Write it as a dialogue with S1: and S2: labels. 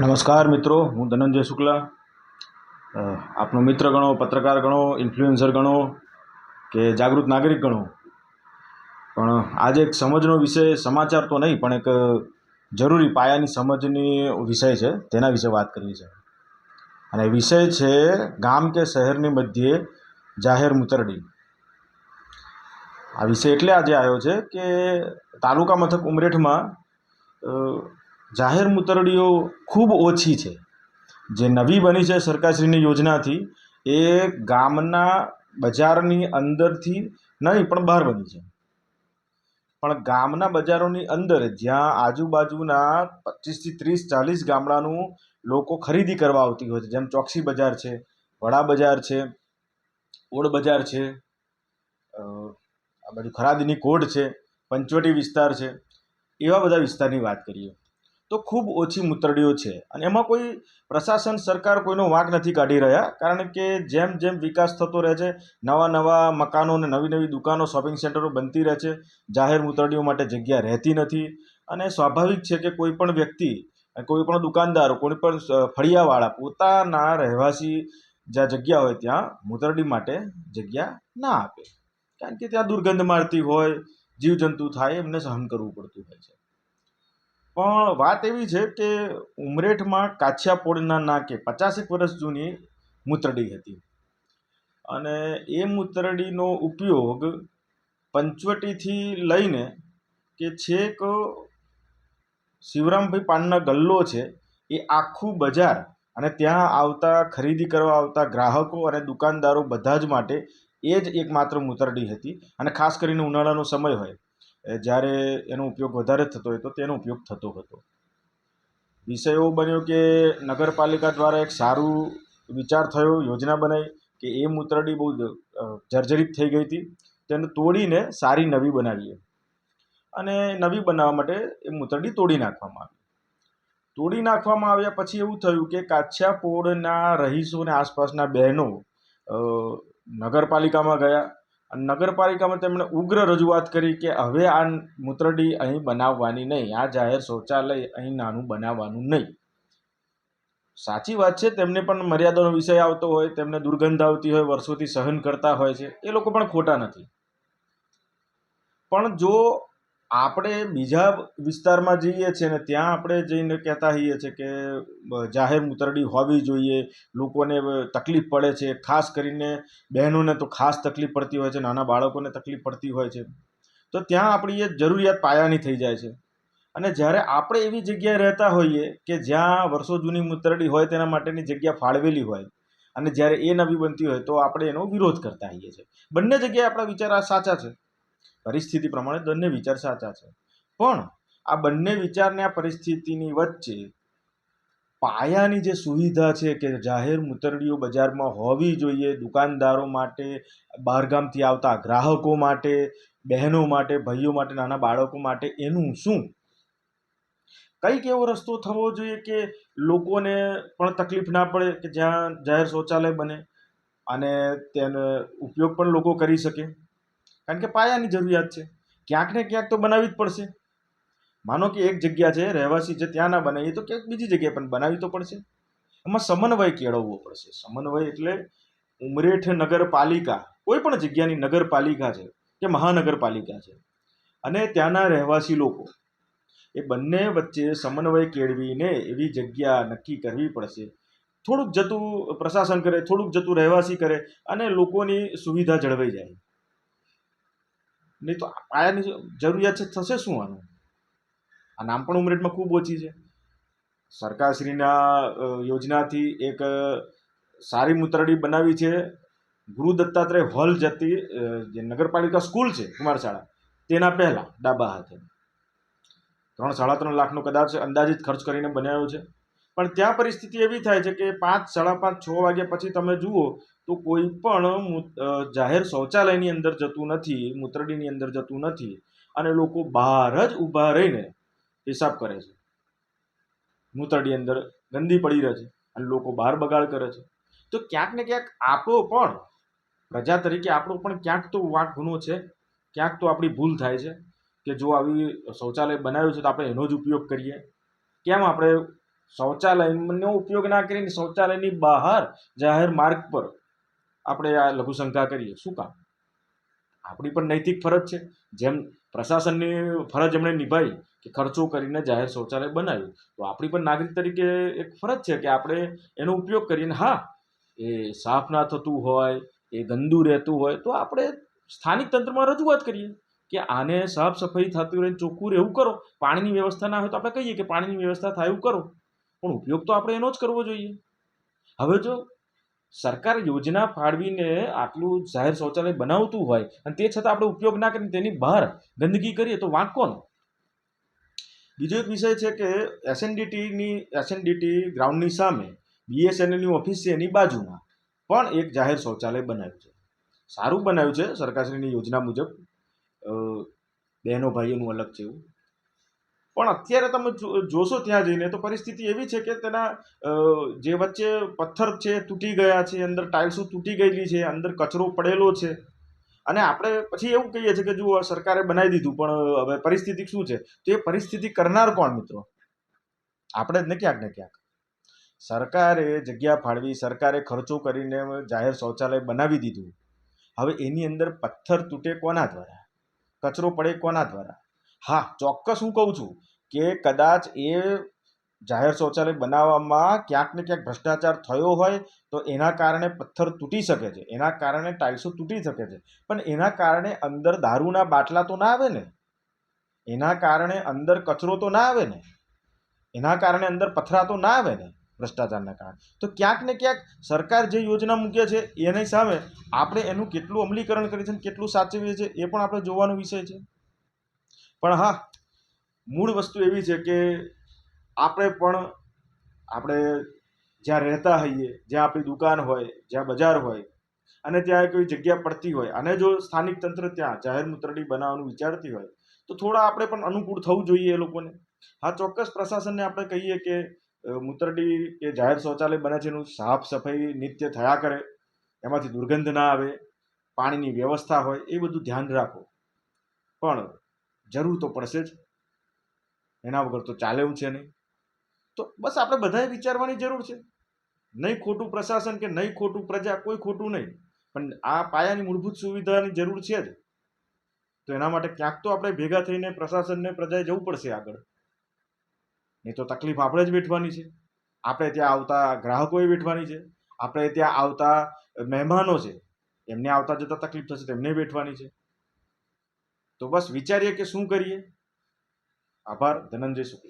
S1: નમસ્કાર મિત્રો, હું ધનંજય શુક્લા. આપનો મિત્ર ગણો, પત્રકાર ગણો ઇન્ફ્લુએન્સર ગણો કે જાગૃત નાગરિક ગણો. પણ આજે એક સમજનો વિષય સમાચાર તો નહીં, પણ એક જરૂરી પાયાની સમજની વિષય છે, તેના વિશે વાત કરવી છે. અને વિષય છે ગામ કે શહેરની મધ્યે જાહેર મૂતરડી. આ વિષય એટલે આજે આવ્યો છે કે તાલુકા મથક ઉમરેઠમાં જાહેર મૂતરડીઓ ખૂબ ઓછી છે. જે નવી બની છે સરકારશ્રીની યોજનાથી, એ ગામના બજારની અંદરથી નહીં, પણ બહાર બની છે. પણ ગામના બજારોની અંદર જ્યાં આજુબાજુના પચીસથી ત્રીસ, ચાલીસ ગામડાનું લોકો ખરીદી કરવા આવતી હોય છે. જેમ ચોકસી બજાર છે, વડા બજાર છે, ઓડ બજાર છે આ બાજુ ખરાદીની કોટ છે, પંચવટી વિસ્તાર છે, એવા બધા વિસ્તારની વાત કરીએ. તો ખૂબ ઓછી મૂતરડીઓ છે. અને એમાં કોઈ પ્રશાસન સરકાર કોઈનો વાંક નથી કાઢી રહ્યા, કારણ કે જેમ જેમ વિકાસ થતો રહે છે, નવા નવા મકાનો અને નવી નવી દુકાનો શોપિંગ સેન્ટરો બનતી રહે છે, જાહેર મૂતરડીઓ માટે જગ્યા રહેતી નથી. અને સ્વાભાવિક છે કે કોઈ પણ વ્યક્તિ, કોઈ પણ દુકાનદારો, કોઈ પણ ફળિયાવાળા પોતાના રહેવાસી જ્યાં જગ્યા હોય ત્યાં મૂતરડી માટે જગ્યા ના આપે. કારણ કે ત્યાં દુર્ગંધ મારતી હોય, જીવજંતુ થાય, એમને સહન કરવું પડતું હોય છે. પણ વાત એવી છે કે ઉમરેઠમાં કાછિયાપોળના નાકે પચાસેક વર્ષ જૂની મૂતરડી હતી. અને એ મૂતરડીનો ઉપયોગ પંચવટીથી લઈને કે છેક શિવરામભાઈ પાનના ગલ્લો છે એ આખું બજાર અને ત્યાં આવતા ખરીદી કરવા આવતા ગ્રાહકો અને દુકાનદારો બધા જ માટે એ જ એકમાત્ર મૂતરડી હતી. અને ખાસ કરીને ઉનાળાનો સમય હોય જ્યારે એનો ઉપયોગ વધારે થતો હોય તો તેનો ઉપયોગ થતો હતો. વિષય એવો બન્યો કે નગરપાલિકા દ્વારા એક સારું વિચાર થયો, યોજના બનાવી કે એ મૂતરડી બહુ જર્જરિત થઈ ગઈ હતી. તેને તોડીને સારી નવી બનાવીએ. અને નવી બનાવવા માટે એ મૂતરડી તોડી નાખવામાં આવી. તોડી નાખવામાં આવ્યા પછી એવું થયું કે કાછિયાપોળના રહીશો અને આસપાસના બહેનો નગરપાલિકામાં ગયા. અને નગરપાલિકામાં તેમણે ઉગ્ર રજૂઆત કરી કે હવે આ મૂત્રડી અહીં બનાવવાની નહીં, આ જાહેર શૌચાલય અહીં નાનું બનાવવાનું નહીં. સાચી વાત છે, તેમને પણ મર્યાદાનો વિષય આવતો હોય, તેમને દુર્ગંધ આવતી હોય, વર્ષોથી સહન કરતા હોય છે, એ લોકો પણ ખોટા નથી. પણ જો આપણે બીજા વિસ્તારમાં જઈએ છીએ ને ત્યાં આપણે જઈને કહેતા હોઈએ છીએ કે જાહેર મૂતરડી હોવી જોઈએ. લોકોને તકલીફ પડે છે. ખાસ કરીને બહેનોને તો ખાસ તકલીફ પડતી હોય છે. નાના બાળકોને તકલીફ પડતી હોય છે. તો ત્યાં આપણી એ જરૂરિયાત પાયાની થઈ જાય છે. અને જ્યારે આપણે એવી જગ્યાએ રહેતા હોઈએ કે જ્યાં વર્ષો જૂની મૂતરડી હોય તેના માટેની જગ્યા ફાળવેલી હોય અને જ્યારે એ નવી બનતી હોય તો આપણે એનો વિરોધ કરતા હોઈએ છીએ. બંને જગ્યાએ આપણા વિચાર આ સાચા છે. પરિસ્થિતિ પ્રમાણે બંને વિચાર સાચા છે. પણ આ બંને વિચારને આ પરિસ્થિતિની વચ્ચે પાયાની જે સુવિધા છે કે જાહેર મૂતરડીઓ બજારમાં હોવી જોઈએ, દુકાનદારો માટે, બહારગામથી આવતા ગ્રાહકો માટે, બહેનો માટે, ભાઈઓ માટે, નાના બાળકો માટે એનું શું? કંઈક એવો રસ્તો થવો જોઈએ કે લોકોને પણ તકલીફ ના પડે કે જ્યાં જાહેર શૌચાલય બને અને તેનો ઉપયોગ પણ લોકો કરી શકે. કારણ કે પાયાની જરૂરિયાત છે. ક્યાંક ને ક્યાંક તો બનાવવી જ પડશે. માનો કે એક જગ્યા છે, રહેવાસી છે, ત્યાં ના બનાવીએ તો ક્યાંક બીજી જગ્યાએ પણ બનાવવી તો પડશે. એમાં સમન્વય કેળવવો પડશે. સમન્વય એટલે ઉમરેઠ નગરપાલિકા, કોઈ પણ જગ્યાની નગરપાલિકા છે કે મહાનગરપાલિકા છે અને ત્યાંના રહેવાસી લોકો, એ બંને વચ્ચે સમન્વય કેળવીને એવી જગ્યા નક્કી કરવી પડશે. થોડુંક જતું પ્રશાસન કરે, થોડુંક જતું રહેવાસી કરે અને લોકોની સુવિધા જળવાઈ જાય. નહીં તો પાયાની જરૂરિયાત છે થશે શું આનું? આ નામ પણ ઉમરેઠમાં ખૂબ ઓછી છે. સરકારશ્રીના યોજનાથી એક સારી મુતરડી બનાવી છે. ગુરુ દત્તાત્રેય હોલ જતી જે નગરપાલિકા સ્કૂલ છે, કુમારશાળા, તેના પહેલાં ડાબા હાથે. ત્રણ, સાડા ત્રણ લાખનો કદાચ અંદાજિત ખર્ચ કરીને બનાવ્યો છે. પણ ત્યાં પરિસ્થિતિ એવી થાય છે કે પાંચ, સાડા પાંચ, છ વાગ્યા પછી તમે જુઓ તો કોઈ પણ જાહેર શૌચાલયની અંદર જતું નથી, મૂત્રડીની અંદર જતું નથી અને લોકો બહાર જ ઊભા રહીને પેશાબ કરે છે. મૂત્રડી અંદર ગંદી પડી રહે છે અને લોકો બહાર બગાડ કરે છે. તો ક્યાંક ને ક્યાંક આપણો પણ, પ્રજા તરીકે આપણો પણ ક્યાંક તો વાંક ગુનો છે, ક્યાંક તો આપણી ભૂલ થાય છે કે જો આવી શૌચાલય બનાવ્યું છે તો આપણે એનો જ ઉપયોગ કરીએ. કેમ આપણે શૌચાલયનો ઉપયોગ ના કરીને શૌચાલયની બહાર જાહેર માર્ગ પર આપણે આ લઘુશંકા કરીએ. શું કામ? આપણી પણ નૈતિક ફરજ છે. જેમ પ્રશાસનની ફરજ એમણે નિભાવી કે ખર્ચો કરીને જાહેર શૌચાલય બનાવ્યું, તો આપણી પણ નાગરિક તરીકે એક ફરજ છે કે આપણે એનો ઉપયોગ કરીને, હા, એ સાફ ના થતું હોય, એ ગંદુ રહેતું હોય, તો આપણે સ્થાનિક તંત્રમાં રજૂઆત કરીએ કે આને સાફ સફાઈ થતી રહે, ચોખ્ખું રહેવું કરો. પાણીની વ્યવસ્થા ના હોય તો આપણે કહીએ કે પાણીની વ્યવસ્થા થાય એવું કરો. પણ ઉપયોગ તો આપણે એનો જ કરવો જોઈએ. હવે જો સરકાર યોજના ફાળવીને આટલું જાહેર શૌચાલય બનાવતું હોય અને તે છતાં આપણે ઉપયોગ ના કરીને તેની બહાર ગંદકી કરીએ તો વાંક કોનો? બીજો એક વિષય છે કે એસએનડીટીની, એસએનડીટી ગ્રાઉન્ડની સામે બીએસએનએલની ઓફિસ છે એની બાજુમાં પણ એક જાહેર શૌચાલય બનાવ્યું છે. સારું બનાવ્યું છે સરકારશ્રીની યોજના મુજબ. બહેનો ભાઈઓનું અલગ છે એવું. પણ અત્યારે તમે જોશો ત્યાં જઈને તો પરિસ્થિતિ એવી છે કે તેના જે વચ્ચે પથ્થર છે તૂટી ગયા છે, અંદર ટાઇલ્સો તૂટી ગયેલી છે, અંદર કચરો પડેલો છે. અને આપણે પછી એવું કહીએ છીએ કે જુઓ સરકારે બનાવી દીધું, પણ હવે પરિસ્થિતિ શું છે? તો એ પરિસ્થિતિ કરનાર કોણ મિત્રો? આપણે જ ને ક્યાંક ને ક્યાંક. સરકારે જગ્યા ફાળવી, સરકારે ખર્ચો કરીને જાહેર શૌચાલય બનાવી દીધું. હવે એની અંદર પથ્થર તૂટે કોના દ્વારા? કચરો પડે કોના દ્વારા? હા, ચોક્કસ હું કહું છું કે કદાચ એ જાહેર શૌચાલય બનાવવામાં ક્યાંક ને ક્યાંક ભ્રષ્ટાચાર થયો હોય તો એના કારણે પથ્થર તૂટી શકે છે. એના કારણે ટાઇલ્સો તૂટી શકે છે. પણ એના કારણે અંદર દારૂના બાટલા તો ના આવે ને? એના કારણે અંદર કચરો તો ના આવે ને? એના કારણે અંદર પથરા તો ના આવે ને ભ્રષ્ટાચારના કારણે? તો ક્યાંક ને ક્યાંક સરકાર જે યોજના મૂકે છે એની સામે આપણે એનું કેટલું અમલીકરણ કરીએ છીએ કેટલું સાચવીએ છીએ એ પણ આપણે જોવાનો વિષય છે. પણ હા, મૂળ વસ્તુ એવી છે કે આપણે પણ આપણે જ્યાં રહેતા હોઈએ, જ્યાં આપણી દુકાન હોય, જ્યાં બજાર હોય, અને ત્યાં કોઈ જગ્યા પડતી હોય, અને જો સ્થાનિક તંત્ર ત્યાં જાહેર મૂત્રડી બનાવવાનું વિચારતી હોય, તો થોડા આપણે પણ અનુકૂળ થવું જોઈએ એ લોકોને. હા, ચોક્કસ પ્રશાસનને આપણે કહીએ કે મૂતરડી કે જાહેર શૌચાલય બને છે, એનું સાફ સફાઈ નિત્ય થયા કરે, એમાંથી દુર્ગંધ ના આવે, પાણીની વ્યવસ્થા હોય, એ બધું ધ્યાન રાખો. પણ જરૂર તો પડશે જ. એના વગર તો ચાલે એવું છે નહીં. તો બસ આપણે બધાએ વિચારવાની જરૂર છે. નહીં ખોટું પ્રશાસન કે નહીં ખોટું પ્રજા કોઈ ખોટું નહીં. પણ આ પાયાની મૂળભૂત સુવિધાની જરૂર છે જ. તો એના માટે ક્યાંક તો આપણે ભેગા થઈને પ્રશાસનને પ્રજાએ જવું પડશે આગળ. નહીં તો તકલીફ આપણે જ વેઠવાની છે. આપણે ત્યાં આવતા ગ્રાહકોએ વેઠવાની છે. આપણે ત્યાં આવતા મહેમાનો છે. એમને આવતા જતા તકલીફ થશે તેમને વેઠવાની છે. તો બસ વિચારીએ કે શું કરીએ? આભાર ધનંજય શુક્લ